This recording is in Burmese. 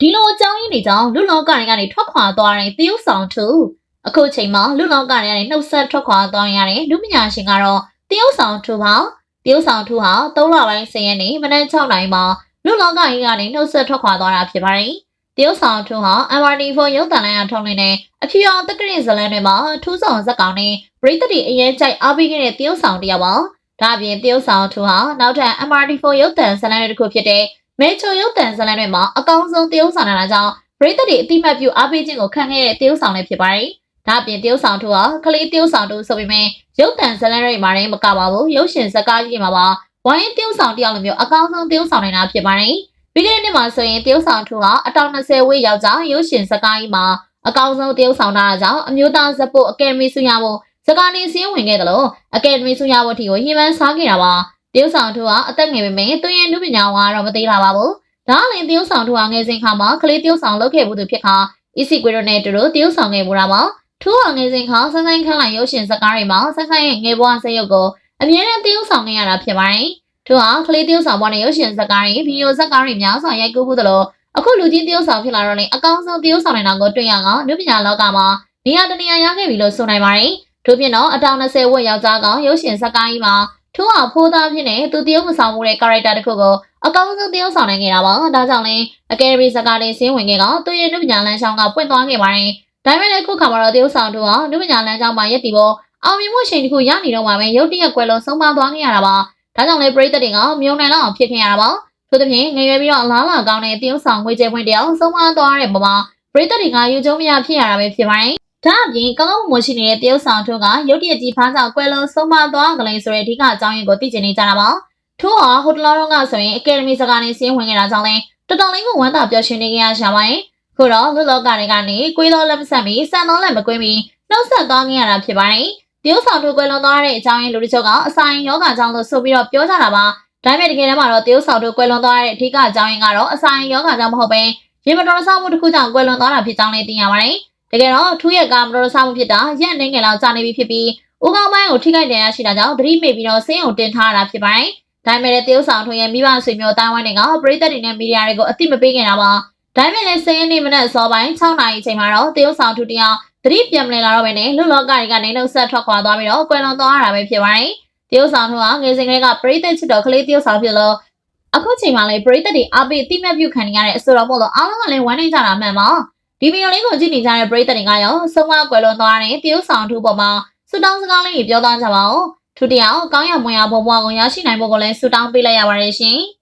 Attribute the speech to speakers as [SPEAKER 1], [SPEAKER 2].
[SPEAKER 1] ဒီလိုအကြောင်းရင်းတွေကြောင့်လူလောကတွေကနေထွက်ခွာသွားတဲ့တရုတ်ဆောင်သူအခုချိန်မှာလူလောကတွေကနေနှုတ်ဆက်ထွက်ခွာသွားရတဲ့လူပညာရှင်ကတော့တရုတ်ဆောင်သူပါတရုတ်ဆောင်သူဟာ၃လပိုင်း10ရက်နေ့မနက်6နာရီမှာလူလောကကြီးကနေနှုတ်ဆက်ထွက်ခွာသွားတာဖြစ်ပါတယ်တရုတ်ဆောင်သူဟာ MRT4 ရုပ်သံလိုင်းအထုံးနေတဲ့အဖြူရောင်တက္ကရာဇလန်တွေမှာထူးဆောင်ဇက်ကောင်နဲ့ပရိသတ်တွေအရင်ကြိုက်အားပေးခဲ့တဲ့တရုတ်ဆောင်တစ်ယောက်ပါဒါအပြင်တရုတ်ဆောင်သူဟာနောက်ထပ် MRT4 ရုပ်သံဇလန်တွေတစ်ခုဖြစ်တဲ့ မဲချိုရုပ်တံဇာတ်လမ်းတွေမှာအကောင်းဆုံးတရုပ်ဆောင်လာတာကြောင့်ပရိသတ်တွေအတိမတ်ပြုအားပေးခြင်းကိုခံခဲ့ရတဲ့တရုပ်ဆောင်လည်းဖြစ်ပါတယ်။ဒါအပြင်တရုပ်ဆောင်တို့ဟာကလေးတရုပ်ဆောင်တို့ဆိုပေမဲ့ရုပ်တံဇာတ်လမ်းတွေမှာလည်းမကပါဘူး။ရုပ်ရှင်ဇာတ်ကားကြီးတွေမှာပါဝိုင်းတရုပ်ဆောင်တယောက်လိုမျိုးအကောင်းဆုံးတရုပ်ဆောင်နေတာဖြစ်ပါတယ်။ပြီးခဲ့တဲ့နှစ်မှာဆိုရင်တရုပ်ဆောင်တို့ဟာအတောင်20ဝေးယောက်ျားရုပ်ရှင်ဇာတ်ကားကြီးမှာအကောင်းဆုံးတရုပ်ဆောင်တာကြောင့်အမျိုးသားဇက်ပုတ်အကယ်ဒမီဆုရဖို့ဇကာနေစင်းဝင်ခဲ့တယ်လို့အကယ်ဒမီဆုရဖို့ထီကိုဟိမန်းစားခဲ့တာပါ။ တရုပ်ဆောင်တို့ဟာအသက်ငယ်ပေမဲ့သူရဲ့နုပညာဝါတော့မသေးလာပါဘူး။ဒါအလင်းတရုတ်ဆောင်ထူအောင်ငယ်စဉ်ခါမှာကလေးတရုတ်ဆောင်လုပ်ခဲ့မှုသူဖြစ်ခါအစ်စီကွေရိုနဲ့တူတူတရုတ်ဆောင်ငယ်မှုတာမှာထူအောင်ငယ်စဉ်ခါဆန်းဆန်းခန်းလိုက်ရုပ်ရှင်ဇာတ်ကားတွေမှာဆန်းဆန်းရဲ့ငယ်ဘဝဇာတ်ရုပ်ကိုအမြဲတမ်းတရုတ်ဆောင်နေရတာဖြစ်ပါတယ်။ထူအောင်ကလေးတရုတ်ဆောင်ဘဝနဲ့ရုပ်ရှင်ဇာတ်ကားတွေဗီဒီယိုဇာတ်ကားတွေများစွာရိုက်ကူးမှုသလိုအခုလူကြီးတရုတ်ဆောင်ဖြစ်လာတော့လေအကောင်းဆုံးတရုတ်ဆောင်နေတာကိုတွေ့ရကနုပညာလောကမှာနေရာတနေရာရခဲ့ပြီလို့ဆိုနိုင်ပါတယ်။ထို့ပြင်တော့အတောင်20ဝက်ယောက်ျားကောင်ရုပ်ရှင်ဇာတ်ကားကြီးမှာ ထူအောင်ဖိုးသားဖြစ်နေသူတရုတ်မဆောင်မှုတဲ့ character တစ်ခုကိုအကောင်းဆုံးတရုပ်ဆောင်နိုင်ခဲ့တာပါ။ဒါကြောင့်လည်းအကယ်ဒမီစကားလေးဆင်းဝင်ခဲ့ကသူရဲ့နုပညာလမ်းကြောင်းကပွင့်သွားခဲ့ပါတယ်။ဒါပေမဲ့လည်းခုခါမှာတော့တရုပ်ဆောင်တို့ဟာနုပညာလမ်းကြောင်းမှာရက်တီဖို့အောင်မြင်မှုချိန်တစ်ခုရနေတော့မှပဲရုတ်တရက်ကွယ်လုံးဆုံးမသွားခဲ့ရတာပါ။ဒါကြောင့်လည်းပရိသတ်တွေကမြုံနိုင်လောက်အောင်ဖြစ်ခဲ့ရတာပါ။ထို့သဖြင့်ငရွယ်ပြီးတော့အလားလာကောင်းတဲ့တရုပ်ဆောင်ငွေကြေးပွင့်တယောက်ဆုံးမသွားတဲ့ပုံမှာပရိသတ်တွေကယူကျုံမရဖြစ်ရတာပဲဖြစ်ပါတယ်။ ဒါအပြင်ကောင်းကောင်းမွန်ရှိနေတဲ့တရုပ်ဆောင်တို့ကရုတ်တရက်ကြီးဖားကြောင့်ကွယ်လုံးဆုံးမသွားကြလေဆိုတဲ့အဓိကအကြောင်းရင်းကိုသိကျင်နေကြတာပါ။ထို့ဟာဟိုတလောတော့ကဆိုရင်အကယ်ဒမီစကားနဲ့စင်းဝင်ခဲ့တာကြောင့်လည်းတော်တော်လေးကိုဝမ်းသာပျော်ရွှင်နေကြရရှာပါတယ်။ခုတော့လူလောကတွေကနေကွေးတော်လက်မဆက်ပြီးစံတော်လက်မကွေးပြီးနှုတ်ဆက်သွားခဲ့ရတာဖြစ်ပါတယ်။တရုတ်ဆောင်တို့ကွယ်လွန်သွားတဲ့အကြောင်းရင်းလူတို့ကအဆိုင်ယောဂကြောင့်လို့ဆိုပြီးတော့ပြောကြတာပါ။ဒါပေမဲ့တကယ်တမ်းမှာတော့တရုတ်ဆောင်တို့ကွယ်လွန်သွားတဲ့အဓိကအကြောင်းရင်းကတော့အဆိုင်ယောဂကြောင့်မဟုတ်ဘဲရေမတော်ဆောင်မှုတစ်ခုကြောင့်ကွယ်လွန်သွားတာဖြစ်ကြောင်းလည်းသိရပါတယ်။ တကယ်တော့ထူးရဲ့ကမတော်ဆောင်မှုဖြစ်တာရက်နေငယ်လောက်ကြာနေပြီဖြစ်ပြီးဦးကောင်းပိုင်းကိုထိခိုက်တယ်ရရှိတာကြောင့်သတိမေ့ပြီးတော့ဆင်းုံတင်ထားရတာဖြစ်ပါတယ်။ဒါပေမဲ့လည်းတရုတ်ဆောင်ထွန်းရဲ့မိဘဆွေမျိုးတိုင်းဝိုင်းတွေကပရိသတ်တွေနဲ့မီဒီယာတွေကိုအသိမပေးခင်တာပါ။ဒါပေမဲ့လည်းစင်းရင်းနေမနဲ့အစောပိုင်း6နာရီအချိန်မှာတော့တရုတ်ဆောင်ထွန်းတယောက်သတိပြန်မလည်လာတော့ပဲနဲ့လူလောကတွေကနေနှုတ်ဆက်ထွက်ခွာသွားပြီးတော့ကွယ်လွန်သွားရတာပဲဖြစ်ပါတယ်။တရုတ်ဆောင်ထွန်းကငယ်စဉ်ကလေးကပရိသတ်ချစ်တော်ကလေးတရုတ်ဆောင်ဖြစ်လို့အခုချိန်မှာလည်းပရိသတ်တွေအပိအတိမတ်ပြုခံနေရတဲ့အဆိုတော်မို့လို့အားလုံးကလည်းဝမ်းနေကြတာမှန်ပါ။ ဒီဗီဒီယိုလေးကိုကြည့်နေကြတဲ့ပရိသတ်တွေကရောဆုံးမကွယ်လွန်သွားတဲ့တရုတ်ဆောင်ထွန်းပေါ်မှာဆူတောင်းစကားလေးတွေပြောသားကြပါဦး။ထူတယောက်ကောင်းရမွန်ရဘုံဘွားကိုရရှိနိုင်ဖို့ကိုလည်းဆုတောင်းပေးလိုက်ရပါတယ်ရှင်။